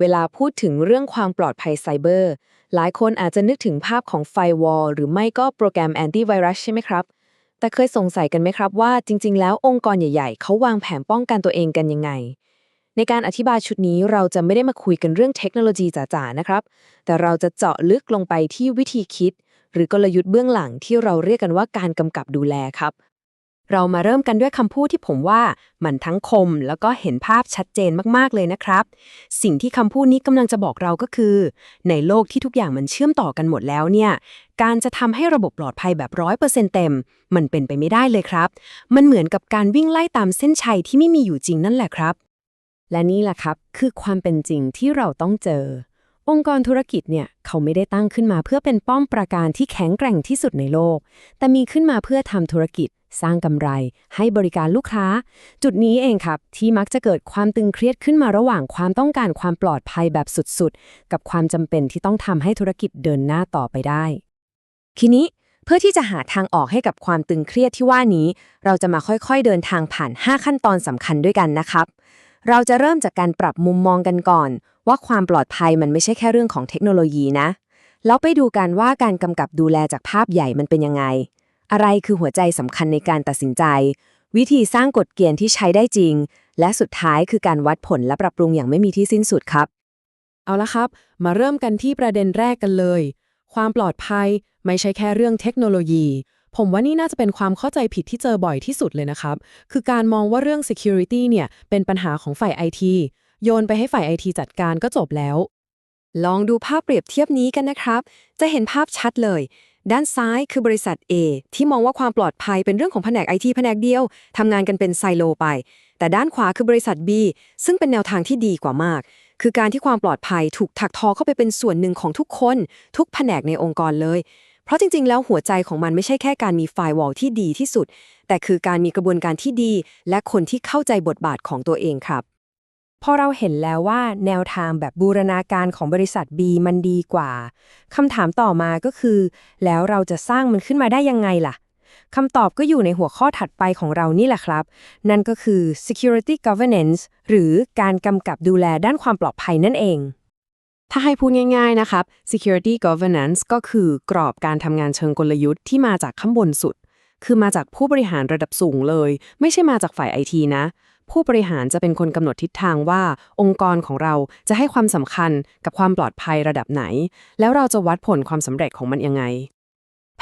เวลาพูดถึงเรื่องความปลอดภัยไซเบอร์ หลายคนอาจจะนึกถึงภาพของไฟวอลหรือไม่ก็โปรแกรมแอนตี้ไวรัสใช่ไหมครับ แต่เคยสงสัยกันไหมครับว่าจริง ๆ แล้วองค์กรใหญ่ๆ เขาวางแผนป้องกันตัวเองกันยังไง ในการอธิบายชุดนี้เราจะไม่ได้มาคุยกันเรื่องเทคโนโลยีจ๋าๆ นะครับ แต่เราจะเจาะลึกลงไปที่วิธีคิด หรือกลยุทธ์เบื้องหลังที่เราเรียกกันว่าการกำกับดูแลครับ เรามาเริ่มกันด้วยคำพูดที่ผมว่ามันทั้งคมแล้วก็เห็นภาพชัดเจนมากๆเลยนะครับ สิ่งที่คำพูดนี้กำลังจะบอกเราก็คือ ในโลกที่ทุกอย่างมันเชื่อมต่อกันหมดแล้วเนี่ย การจะทำให้ระบบปลอดภัยแบบร้อยเปอร์เซ็นต์เต็ม มันเป็นไปไม่ได้เลยครับ มันเหมือนกับการวิ่งไล่ตามเส้นชัยที่ไม่มีอยู่จริงนั่นแหละครับ และนี่แหละครับคือความเป็นจริงที่เราต้องเจอ องค์กรธุรกิจเนี่ยเขาไม่ได้ตั้งขึ้นมาเพื่อเป็นป้อมปราการที่แข็งแกร่งที่สุดในโลก แต่มีขึ้นมาเพื่อทำธุรกิจ สร้างกำไร ให้บริการลูกค้า จุดนี้เองครับ ที่มักจะเกิดความตึงเครียดขึ้นมาระหว่างความต้องการความปลอดภัยแบบสุดๆ กับความจำเป็นที่ต้องทำให้ธุรกิจเดินหน้าต่อไปได้ ทีนี้เพื่อที่จะหาทางออกให้กับความตึงเครียดที่ว่านี้ เราจะมาค่อยๆเดินทางผ่าน 5 ขั้นตอนสำคัญด้วยกันนะครับ เราจะเริ่มจากการปรับมุมมองกันก่อน ว่าความปลอดภัยมันไม่ใช่แค่เรื่องของเทคโนโลยีนะแล้วไปดูกันว่าการกำกับดูแลจากภาพใหญ่มันเป็นยังไง อะไรคือหัวใจสำคัญในการตัดสินใจ วิธีสร้างกฎเกณฑ์ที่ใช้ได้จริง และสุดท้ายคือการวัดผลและปรับปรุงอย่างไม่มีที่สิ้นสุดครับ เอาละครับ มาเริ่มกันที่ประเด็นแรกกันเลย ความปลอดภัยไม่ใช่แค่เรื่องเทคโนโลยี ผมว่านี่น่าจะเป็นความเข้าใจผิดที่เจอบ่อยที่สุดเลยนะครับ คือการมองว่าเรื่อง security เนี่ยเป็นปัญหาของฝ่าย IT โยนไปให้ฝ่าย IT จัดการก็จบแล้วลองดูภาพเปรียบเทียบนี้กันนะครับ จะเห็นภาพชัดเลย ด้านซ้ายคือบริษัท A ที่มองว่าความปลอดภัยเป็นเรื่องของแผนกไอทีแผนกเดียวทำงานกันเป็นไซโลไป แต่ด้านขวาคือบริษัท B ซึ่งเป็นแนวทางที่ดีกว่ามาก คือการที่ความปลอดภัยถูกถักทอเข้าไปเป็นส่วนหนึ่งของทุกคน ทุกแผนกในองค์กรเลย เพราะจริง ๆ แล้วหัวใจของมันไม่ใช่แค่การมีไฟวอลที่ดีที่สุด แต่คือการมีกระบวนการที่ดี และคนที่เข้าใจบทบาทของตัวเองครับ พอเราเห็นแล้วว่าแนวทางแบบบูรณาการของบริษัท B มันดีกว่าคำถามต่อมาก็คือ แล้วเราจะสร้างมันขึ้นมาได้ยังไงล่ะคำตอบก็อยู่ในหัวข้อถัดไปของเรานี่แหละครับ นั่นก็คือ security governance หรือการกำกับดูแลด้านความปลอดภัยนั่นเอง ถ้าให้พูดง่าย ๆ นะครับ security governance ก็คือกรอบการทำงานเชิงกลยุทธ์ที่มาจากข้างบนสุด คือมาจากผู้บริหารระดับสูงเลย ไม่ใช่มาจากฝ่ายไอทีนะ ผู้บริหารจะเป็นคนกำหนดทิศทางว่า องค์กรของเราจะให้ความสำคัญกับความปลอดภัยระดับไหน แล้วเราจะวัดผลความสำเร็จของมันยังไง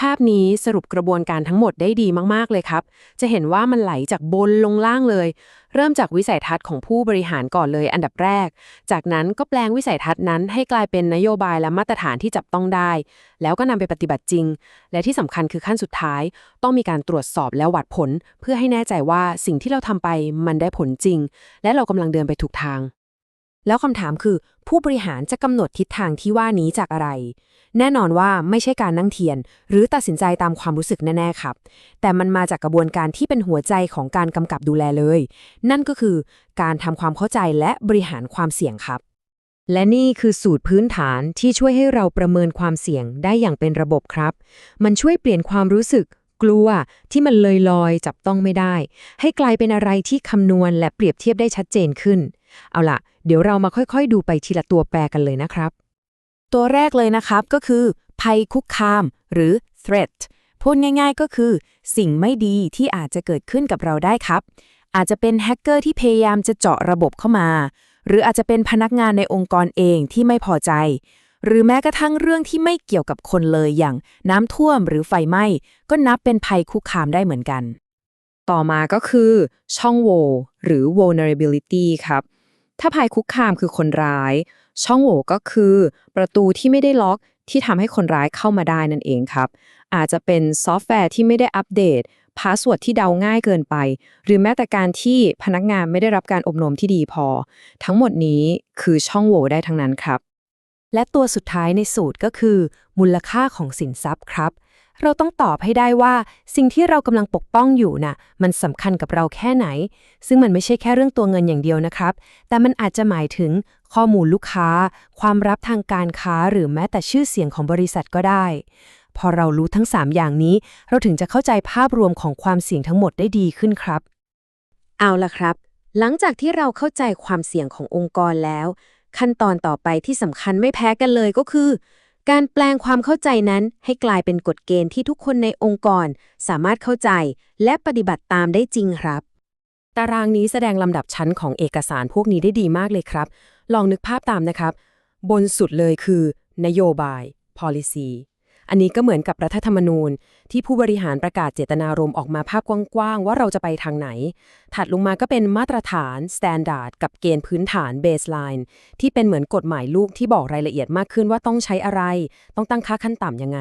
ภาพนี้สรุปกระบวนการทั้งหมดได้ดีมากๆเลยครับ จะเห็นว่ามันไหลจากบนลงล่างเลย เริ่มจากวิสัยทัศน์ของผู้บริหารก่อนเลยอันดับแรก จากนั้นก็แปลงวิสัยทัศน์นั้นให้กลายเป็นนโยบายและมาตรฐานที่จับต้องได้ แล้วก็นำไปปฏิบัติจริง และที่สำคัญคือขั้นสุดท้าย ต้องมีการตรวจสอบและวัดผล เพื่อให้แน่ใจว่าสิ่งที่เราทำไปมันได้ผลจริง และเรากำลังเดินไปถูกทาง แล้วคำถามคือผู้บริหารจะกำหนดทิศทางที่ว่านี้จากอะไร แน่นอนว่าไม่ใช่การนั่งเทียน หรือตัดสินใจตามความรู้สึกแน่ ๆ ครับ แต่มันมาจากกระบวนการที่เป็นหัวใจของการกำกับดูแลเลย นั่นก็คือการทำความเข้าใจและบริหารความเสี่ยงครับ และนี่คือสูตรพื้นฐานที่ช่วยให้เราประเมินความเสี่ยงได้อย่างเป็นระบบครับ มันช่วยเปลี่ยนความรู้สึก กลัวที่มันเลยลอยจับต้องไม่ได้ ให้กลายเป็นอะไรที่คำนวณและเปรียบเทียบได้ชัดเจนขึ้น เอาล่ะ เดี๋ยวเรามาค่อยๆ ดูไปทีละตัวแปรกันเลยนะครับ ตัวแรกเลยนะครับก็คือ ภัยคุกคาม หรือ threat พูดง่ายๆก็คือ สิ่งไม่ดีที่อาจจะเกิดขึ้นกับเราได้ครับ อาจจะเป็นแฮกเกอร์ที่พยายามจะเจาะระบบเข้ามา หรืออาจจะเป็นพนักงานในองค์กรเองที่ไม่พอใจ หรือแม้กระทั่งเรื่องที่ไม่เกี่ยวกับคนเลยอย่างน้ำท่วมหรือไฟไหม้ ก็นับเป็นภัยคุกคามได้เหมือนกัน ต่อมาก็คือ ช่องโหว่หรือ vulnerability ครับ ถ้าภัยคุกคามคือคนร้าย ช่องโหว่ก็คือ ประตูที่ไม่ได้ล็อกที่ทำให้คนร้ายเข้ามาได้นั่นเองครับ อาจจะเป็นซอฟต์แวร์ที่ไม่ได้อัปเดตพาสเวิร์ดที่เดาง่ายเกินไป หรือแม้แต่การที่พนักงานไม่ได้รับการอบรมที่ดีพอ ทั้งหมดนี้คือช่องโหว่ได้ทั้งนั้นครับ และตัวสุดท้ายในสูตรก็คือ มูลค่าของสินทรัพย์ครับ เราต้องตอบให้ได้ว่าสิ่งที่เรากำลังปกป้องอยู่น่ะมันสำคัญกับเราแค่ไหน ซึ่งมันไม่ใช่แค่เรื่องตัวเงินอย่างเดียวนะครับ แต่มันอาจจะหมายถึงข้อมูลลูกค้า ความรับทางการค้าหรือแม้แต่ชื่อเสียงของบริษัทก็ได้ พอเรารู้ทั้ง 3 อย่างนี้ เราถึงจะเข้าใจภาพรวมของความเสี่ยงทั้งหมดได้ดีขึ้นครับ เอาละครับ หลังจากที่เราเข้าใจความเสี่ยงขององค์กรแล้ว ขั้นตอนต่อไปที่สำคัญไม่แพ้กันเลยก็คือ การแปลงความเข้าใจนั้นให้กลายเป็นกฎเกณฑ์ที่ทุกคนในองค์กร สามารถเข้าใจและปฏิบัติตามได้จริงครับ ตารางนี้แสดงลำดับชั้นของเอกสารพวกนี้ได้ดีมากเลยครับ ลองนึกภาพตามนะครับ บนสุดเลยคือ นโยบาย policy อันนี้ก็เหมือนกับรัฐธรรมนูญ ที่ผู้บริหารประกาศเจตนารมณ์ออกมาภาพกว้างๆ ว่าเราจะไปทางไหน ถัดลงมาก็เป็นมาตรฐาน standard กับเกณฑ์พื้นฐาน baseline ที่เป็นเหมือนกฎหมายลูกที่บอกรายละเอียดมากขึ้นว่าต้องใช้อะไร ต้องตั้งค่าขั้นต่ำยังไง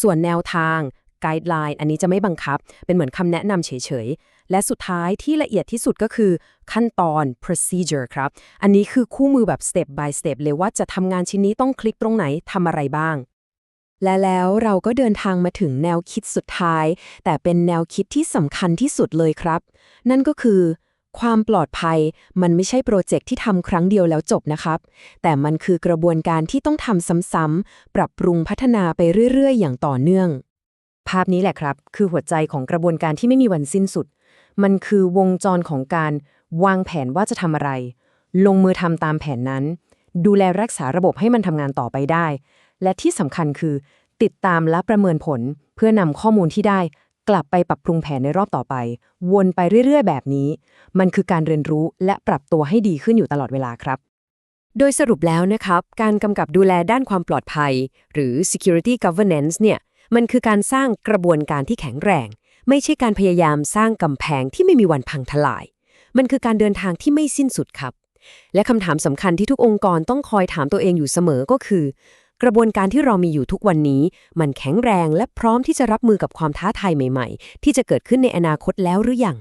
ส่วนแนวทาง guideline อันนี้จะไม่บังคับ เป็นเหมือนคำแนะนำเฉยๆ และสุดท้ายที่ละเอียดที่สุดก็คือขั้นตอน procedure ครับ อันนี้คือคู่มือแบบ step by step เลยว่าจะทำงานชิ้นนี้ต้องคลิกตรงไหนทำอะไรบ้าง และแล้วเราก็เดินทางมาถึงแนวคิดสุดท้าย แต่เป็นแนวคิดที่สำคัญที่สุดเลยครับ นั่นก็คือ ความปลอดภัยมันไม่ใช่โปรเจกต์ที่ทำครั้งเดียวแล้วจบนะครับ แต่มันคือกระบวนการที่ต้องทำซ้ำๆปรับปรุงพัฒนาไปเรื่อย ๆ อย่างต่อเนื่อง ภาพนี้แหละครับ คือหัวใจของกระบวนการที่ไม่มีวันสิ้นสุด มันคือวงจรของการวางแผนว่าจะทำอะไร ลงมือทำตามแผนนั้น ดูแลรักษาระบบให้มันทำงานต่อไปได้ และที่สำคัญคือ ติดตามและประเมินผลเพื่อนำข้อมูลที่ได้ กลับไปปรับปรุงแผนในรอบต่อไป วนไปเรื่อย ๆ แบบนี้ มันคือการเรียนรู้และปรับตัวให้ดีขึ้นอยู่ตลอดเวลาครับ โดยสรุปแล้วนะครับ การกำกับดูแลด้านความปลอดภัย หรือ security governance เนี่ยมันคือการสร้างกระบวนการที่แข็งแรง ไม่ใช่การพยายามสร้างกำแพงที่ไม่มีวันพังทลาย มันคือการเดินทางที่ไม่สิ้นสุดครับ และคำถามสำคัญที่ทุกองค์กรต้องคอยถามตัวเองอยู่เสมอก็คือ กระบวนการที่เรามีอยู่ทุกวันนี้ มันแข็งแรงและพร้อมที่จะรับมือกับความท้าทายใหม่ ๆ ที่จะเกิดขึ้นในอนาคตแล้วหรือยัง